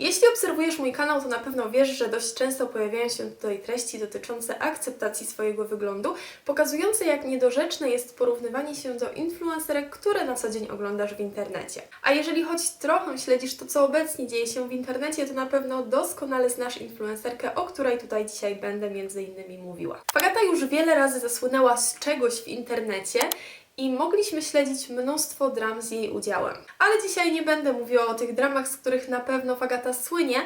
Jeśli obserwujesz mój kanał, to na pewno wiesz, że dość często pojawiają się tutaj treści dotyczące akceptacji swojego wyglądu, pokazujące jak niedorzeczne jest porównywanie się do influencerek, które na co dzień oglądasz w internecie. A jeżeli choć trochę śledzisz to, co obecnie dzieje się w internecie, to na pewno doskonale znasz influencerkę, o której tutaj dzisiaj będę między innymi mówiła. Fagata już wiele razy zasłynęła z czegoś w internecie, i mogliśmy śledzić mnóstwo dram z jej udziałem. Ale dzisiaj nie będę mówiła o tych dramach, z których na pewno Fagata słynie,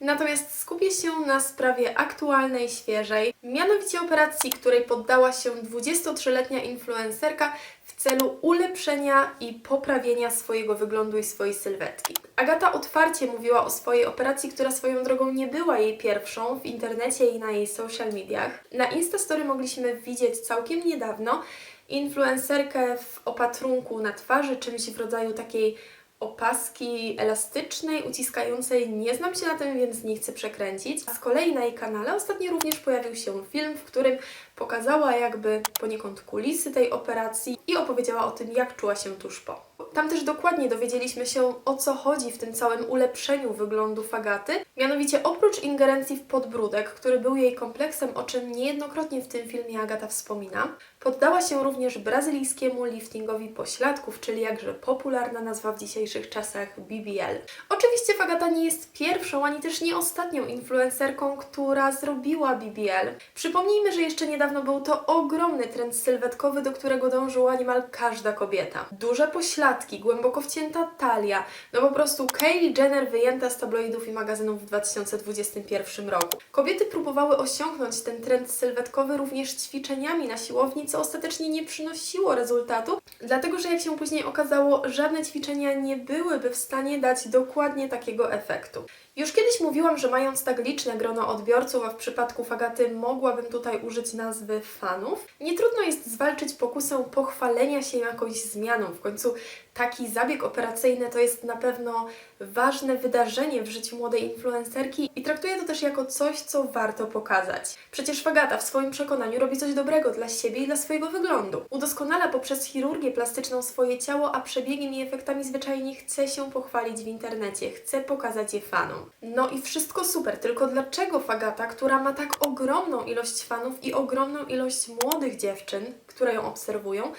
natomiast skupię się na sprawie aktualnej, świeżej, mianowicie operacji, której poddała się 23-letnia influencerka w celu ulepszenia i poprawienia swojego wyglądu i swojej sylwetki. Agata otwarcie mówiła o swojej operacji, która swoją drogą nie była jej pierwszą w internecie i na jej social mediach. Na Instastory mogliśmy widzieć całkiem niedawno, influencerkę w opatrunku na twarzy, czymś w rodzaju takiej opaski elastycznej, uciskającej. Nie znam się na tym, więc nie chcę przekręcić. A z kolei na jej kanale ostatnio również pojawił się film, w którym pokazała jakby poniekąd kulisy tej operacji i opowiedziała o tym, jak czuła się tuż po. Tam też dokładnie dowiedzieliśmy się, o co chodzi w tym całym ulepszeniu wyglądu Fagaty. Mianowicie oprócz ingerencji w podbródek, który był jej kompleksem, o czym niejednokrotnie w tym filmie Agata wspomina, poddała się również brazylijskiemu liftingowi pośladków, czyli jakże popularna nazwa w dzisiejszych czasach BBL. Oczywiście Fagata nie jest pierwszą, ani też nie ostatnią influencerką, która zrobiła BBL. Przypomnijmy, że jeszcze niedawno był to ogromny trend sylwetkowy, do którego dążyła niemal każda kobieta. Duże pośladki, głęboko wcięta talia, no po prostu Kylie Jenner wyjęta z tabloidów i magazynów w 2021 roku. Kobiety próbowały osiągnąć ten trend sylwetkowy również ćwiczeniami na siłowni, co ostatecznie nie przynosiło rezultatu, dlatego że jak się później okazało, żadne ćwiczenia nie byłyby w stanie dać dokładnie takiego efektu. Już kiedyś mówiłam, że mając tak liczne grono odbiorców, a w przypadku Fagaty mogłabym tutaj użyć nazwy fanów, nie trudno jest zwalczyć pokusę pochwalenia się jakąś zmianą. W końcu taki zabieg operacyjny to jest na pewno ważne wydarzenie w życiu młodej influencerki i traktuję to też jako coś, co warto pokazać. Przecież Fagata w swoim przekonaniu robi coś dobrego dla siebie i dla swojego wyglądu. Udoskonala poprzez chirurgię plastyczną swoje ciało, a przebiegiem i efektami zwyczajnie chce się pochwalić w internecie, chce pokazać je fanom. No i wszystko super, tylko dlaczego Fagata, która ma tak ogromną ilość fanów i ogromną ilość młodych dziewczyn, które ją obserwują,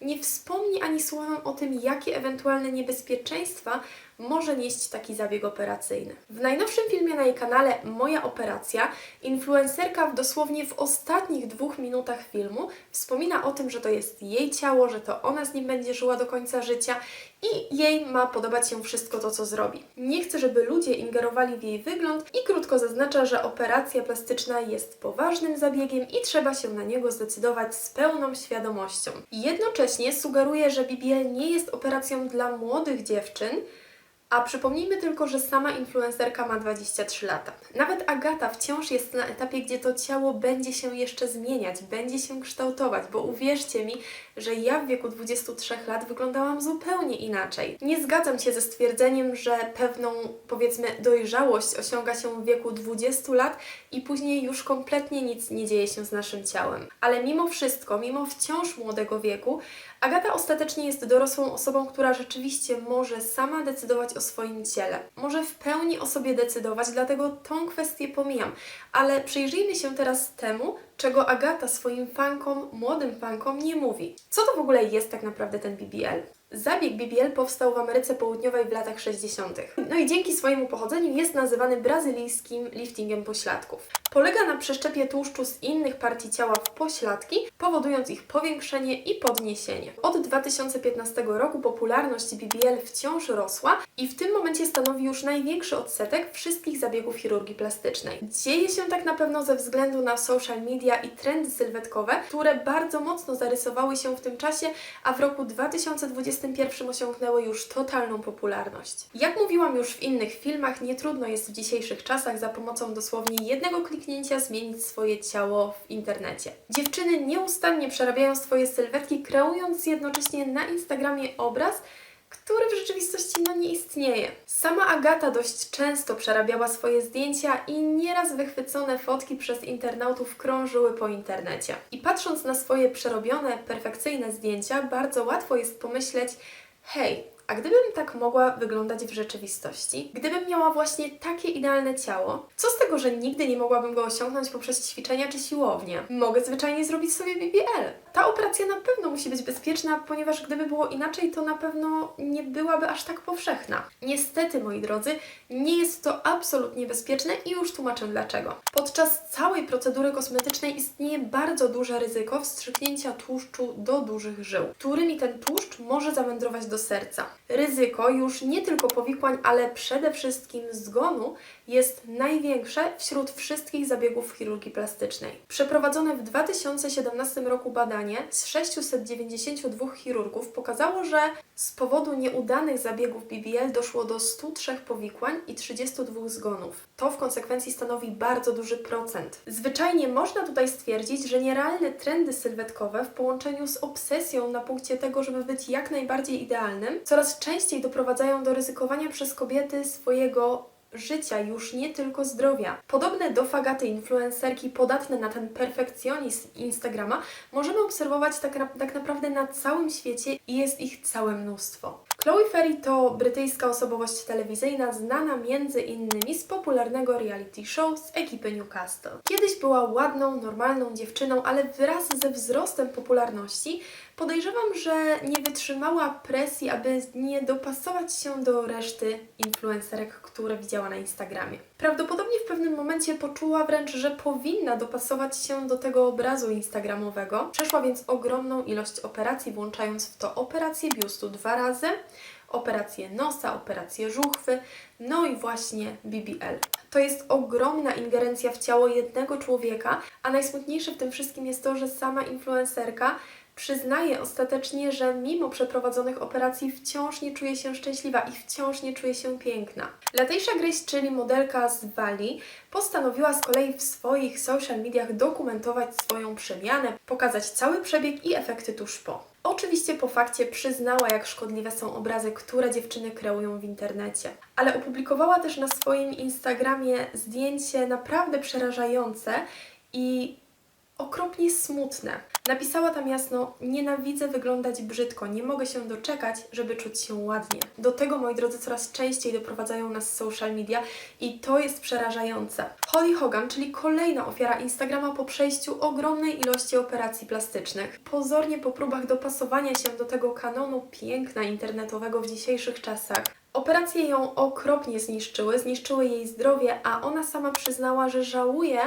nie wspomni ani słowem o tym, jakie ewentualne niebezpieczeństwa może nieść taki zabieg operacyjny. W najnowszym filmie na jej kanale Moja Operacja influencerka w dosłownie w ostatnich dwóch minutach filmu wspomina o tym, że to jest jej ciało, że to ona z nim będzie żyła do końca życia i jej ma podobać się wszystko to, co zrobi. Nie chce, żeby ludzie ingerowali w jej wygląd i krótko zaznacza, że operacja plastyczna jest poważnym zabiegiem i trzeba się na niego zdecydować z pełną świadomością. Jednocześnie sugeruje, że BBL nie jest operacją dla młodych dziewczyn, a przypomnijmy tylko, że sama influencerka ma 23 lata. Nawet Agata wciąż jest na etapie, gdzie to ciało będzie się jeszcze zmieniać, będzie się kształtować, bo uwierzcie mi, że ja w wieku 23 lat wyglądałam zupełnie inaczej. Nie zgadzam się ze stwierdzeniem, że pewną, powiedzmy, dojrzałość osiąga się w wieku 20 lat i później już kompletnie nic nie dzieje się z naszym ciałem. Ale mimo wszystko, mimo wciąż młodego wieku, Agata ostatecznie jest dorosłą osobą, która rzeczywiście może sama decydować o swoim ciele. Może w pełni o sobie decydować, dlatego tą kwestię pomijam. Ale przyjrzyjmy się teraz temu, czego Agata swoim fankom, młodym fankom nie mówi. Co to w ogóle jest tak naprawdę ten BBL? Zabieg BBL powstał w Ameryce Południowej w latach 60. No i dzięki swojemu pochodzeniu jest nazywany brazylijskim liftingiem pośladków. Polega na przeszczepie tłuszczu z innych partii ciała w pośladki, powodując ich powiększenie i podniesienie. Od 2015 roku popularność BBL wciąż rosła i w tym momencie stanowi już największy odsetek wszystkich zabiegów chirurgii plastycznej. Dzieje się tak na pewno ze względu na social media i trendy sylwetkowe, które bardzo mocno zarysowały się w tym czasie, a w roku 2021 osiągnęły już totalną popularność. Jak mówiłam już w innych filmach, nie trudno jest w dzisiejszych czasach za pomocą dosłownie jednego kliknięcia zmienić swoje ciało w internecie. Dziewczyny nieustannie przerabiają swoje sylwetki, kreując jednocześnie na Instagramie obraz, który w rzeczywistości no nie istnieje. Sama Agata dość często przerabiała swoje zdjęcia i nieraz wychwycone fotki przez internautów krążyły po internecie. I patrząc na swoje przerobione, perfekcyjne zdjęcia, bardzo łatwo jest pomyśleć, hej, A gdybym tak mogła wyglądać w rzeczywistości, gdybym miała właśnie takie idealne ciało, co z tego, że nigdy nie mogłabym go osiągnąć poprzez ćwiczenia czy siłownię? Mogę zwyczajnie zrobić sobie BBL. Ta operacja na pewno musi być bezpieczna, ponieważ gdyby było inaczej, to na pewno nie byłaby aż tak powszechna. Niestety, moi drodzy, nie jest to absolutnie bezpieczne i już tłumaczę dlaczego. Podczas całej procedury kosmetycznej istnieje bardzo duże ryzyko wstrzyknięcia tłuszczu do dużych żył, którymi ten tłuszcz może zawędrować do serca. Ryzyko już nie tylko powikłań, ale przede wszystkim zgonu jest największe wśród wszystkich zabiegów chirurgii plastycznej. Przeprowadzone w 2017 roku badanie z 692 chirurgów pokazało, że z powodu nieudanych zabiegów BBL doszło do 103 powikłań i 32 zgonów. To w konsekwencji stanowi bardzo duży procent. Zwyczajnie można tutaj stwierdzić, że nierealne trendy sylwetkowe w połączeniu z obsesją na punkcie tego, żeby być jak najbardziej idealnym, coraz częściej doprowadzają do ryzykowania przez kobiety swojego życia, już nie tylko zdrowia. Podobne do fagaty influencerki podatne na ten perfekcjonizm Instagrama możemy obserwować tak, na, tak naprawdę na całym świecie i jest ich całe mnóstwo. Chloe Ferry to brytyjska osobowość telewizyjna znana między innymi z popularnego reality show z ekipy Newcastle. Kiedyś była ładną, normalną dziewczyną, ale wraz ze wzrostem popularności podejrzewam, że nie wytrzymała presji, aby nie dopasować się do reszty influencerek, które widziała na Instagramie. Prawdopodobnie w pewnym momencie poczuła wręcz, że powinna dopasować się do tego obrazu instagramowego. Przeszła więc ogromną ilość operacji, włączając w to operację biustu dwa razy, operację nosa, operację żuchwy, no i właśnie BBL. To jest ogromna ingerencja w ciało jednego człowieka, a najsmutniejsze w tym wszystkim jest to, że sama influencerka przyznaje ostatecznie, że mimo przeprowadzonych operacji wciąż nie czuje się szczęśliwa i wciąż nie czuje się piękna. Latejsza Grace, czyli modelka z Walii, postanowiła z kolei w swoich social mediach dokumentować swoją przemianę, pokazać cały przebieg i efekty tuż po. Oczywiście po fakcie przyznała, jak szkodliwe są obrazy, które dziewczyny kreują w internecie. Ale opublikowała też na swoim Instagramie zdjęcie naprawdę przerażające i okropnie smutne. Napisała tam jasno: Nienawidzę wyglądać brzydko, nie mogę się doczekać, żeby czuć się ładnie. Do tego, moi drodzy, coraz częściej doprowadzają nas social media i to jest przerażające. Holly Hogan, czyli kolejna ofiara Instagrama po przejściu ogromnej ilości operacji plastycznych. Pozornie po próbach dopasowania się do tego kanonu piękna internetowego w dzisiejszych czasach. Operacje ją okropnie zniszczyły, zniszczyły jej zdrowie, a ona sama przyznała, że żałuje,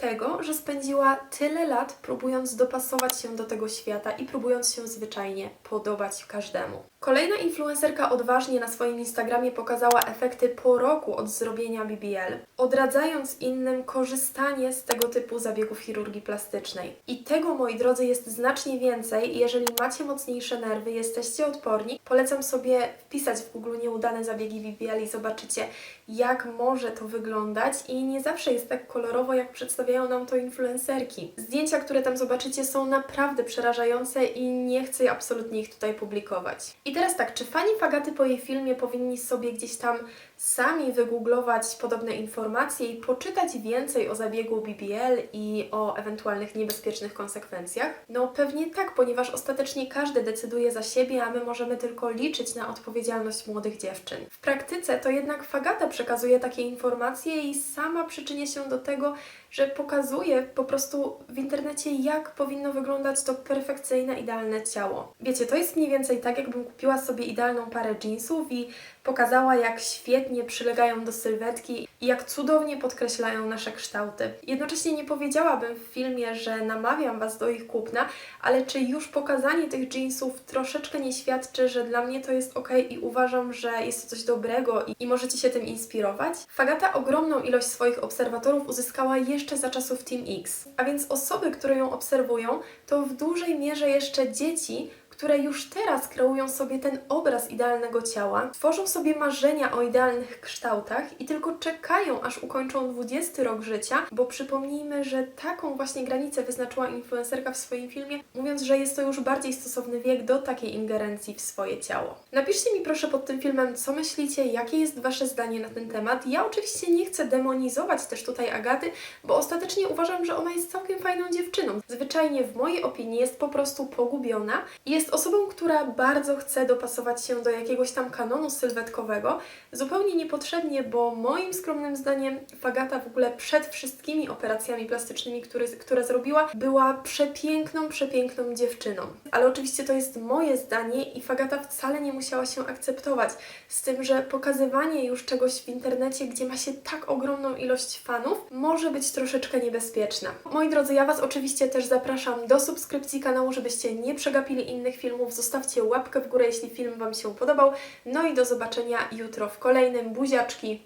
tego, że spędziła tyle lat próbując dopasować się do tego świata i próbując się zwyczajnie podobać każdemu. Kolejna influencerka odważnie na swoim Instagramie pokazała efekty po roku od zrobienia BBL, odradzając innym korzystanie z tego typu zabiegów chirurgii plastycznej. I tego, moi drodzy, jest znacznie więcej. Jeżeli macie mocniejsze nerwy, jesteście odporni, polecam sobie wpisać w Google nieudane zabiegi BBL i zobaczycie, jak może to wyglądać. I nie zawsze jest tak kolorowo, jak przedstawiają nam to influencerki. Zdjęcia, które tam zobaczycie, są naprawdę przerażające i nie chcę absolutnie ich tutaj publikować. I teraz tak, czy fani Fagaty po jej filmie powinni sobie gdzieś tam sami wygooglować podobne informacje i poczytać więcej o zabiegu BBL i o ewentualnych niebezpiecznych konsekwencjach? No pewnie tak, ponieważ ostatecznie każdy decyduje za siebie, a my możemy tylko liczyć na odpowiedzialność młodych dziewczyn. W praktyce to jednak Fagata przekazuje takie informacje i sama przyczynia się do tego, że pokazuje po prostu w internecie, jak powinno wyglądać to perfekcyjne, idealne ciało. Wiecie, to jest mniej więcej tak, jakbym kupiła sobie idealną parę jeansów i pokazała, jak świetnie przylegają do sylwetki i jak cudownie podkreślają nasze kształty. Jednocześnie nie powiedziałabym w filmie, że namawiam Was do ich kupna, ale czy już pokazanie tych jeansów troszeczkę nie świadczy, że dla mnie to jest ok i uważam, że jest to coś dobrego i, i możecie się tym inspirować? Fagata ogromną ilość swoich obserwatorów uzyskała jeszcze za czasów Team X, a więc osoby, które ją obserwują, to w dużej mierze jeszcze dzieci, które już teraz kreują sobie ten obraz idealnego ciała, tworzą sobie marzenia o idealnych kształtach i tylko czekają, aż ukończą 20 rok życia, bo przypomnijmy, że taką właśnie granicę wyznaczyła influencerka w swoim filmie, mówiąc, że jest to już bardziej stosowny wiek do takiej ingerencji w swoje ciało. Napiszcie mi proszę pod tym filmem, co myślicie, jakie jest Wasze zdanie na ten temat. Ja oczywiście nie chcę demonizować też tutaj Agaty, bo ostatecznie uważam, że ona jest całkiem fajną dziewczyną. Zwyczajnie w mojej opinii jest po prostu pogubiona i jest Jest osobą, która bardzo chce dopasować się do jakiegoś tam kanonu sylwetkowego, zupełnie niepotrzebnie, bo moim skromnym zdaniem Fagata w ogóle przed wszystkimi operacjami plastycznymi, które, które zrobiła, była przepiękną, przepiękną dziewczyną. Ale oczywiście to jest moje zdanie i Fagata wcale nie musiała się akceptować z tym, że pokazywanie już czegoś w internecie, gdzie ma się tak ogromną ilość fanów, może być troszeczkę niebezpieczne. Moi drodzy, ja Was oczywiście też zapraszam do subskrypcji kanału, żebyście nie przegapili innych filmów. Zostawcie łapkę w górę, jeśli film Wam się podobał. No i do zobaczenia jutro w kolejnym. Buziaczki.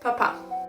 Pa, pa.